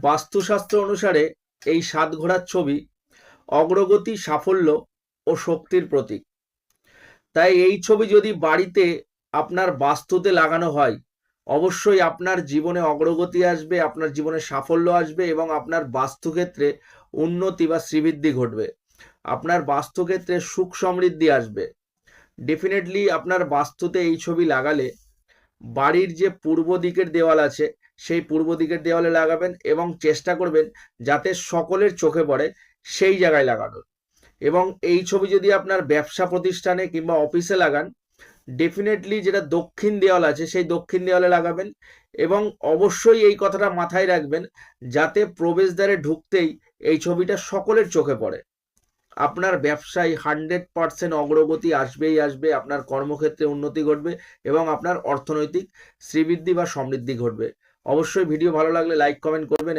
বাস্তুশাস্ত্র অনুসারে এই সাত ঘোড়ার ছবি অগ্রগতি, সাফল্য ও শক্তির প্রতীক। তাই এই ছবি যদি বাড়িতে আপনার বাস্তুতে লাগানো হয়, অবশ্যই আপনার জীবনে অগ্রগতি আসবে, আপনার জীবনে সাফল্য আসবে এবং আপনার বাস্তুক্ষেত্রে উন্নতি বা শ্রীবৃদ্ধি ঘটবে। আপনার বাস্তুক্ষেত্রে সুখ সমৃদ্ধি আসবে। ডেফিনেটলি আপনার বাস্তুতে এই ছবি লাগালে বাড়ির যে পূর্ব দিকের দেওয়াল আছে সেই পূর্ব দিকের দেওয়ালে লাগাবেন এবং চেষ্টা করবেন যাতে সকলের চোখে পড়ে সেই জায়গায় লাগানোর এবং এই ছবি যদি আপনার ব্যবসা প্রতিষ্ঠানে কিংবা অফিসে লাগান ডেফিনেটলি যেটা দক্ষিণ দেওয়াল আছে সেই দক্ষিণ দেওয়ালে লাগাবেন এবং অবশ্যই এই কথাটা মাথায় রাখবেন যাতে প্রবেশদ্বারে ঢুকতেই এই ছবিটা সকলের চোখে পড়ে। আপনার ব্যবসায় হান্ড্রেড পার্সেন্ট অগ্রগতি আসবেই আসবে, আপনার কর্মক্ষেত্রে উন্নতি ঘটবে এবং আপনার অর্থনৈতিক শ্রীবৃদ্ধি বা সমৃদ্ধি ঘটবে। অবশ্যই ভিডিও ভালো লাগলে লাইক কমেন্ট করবেন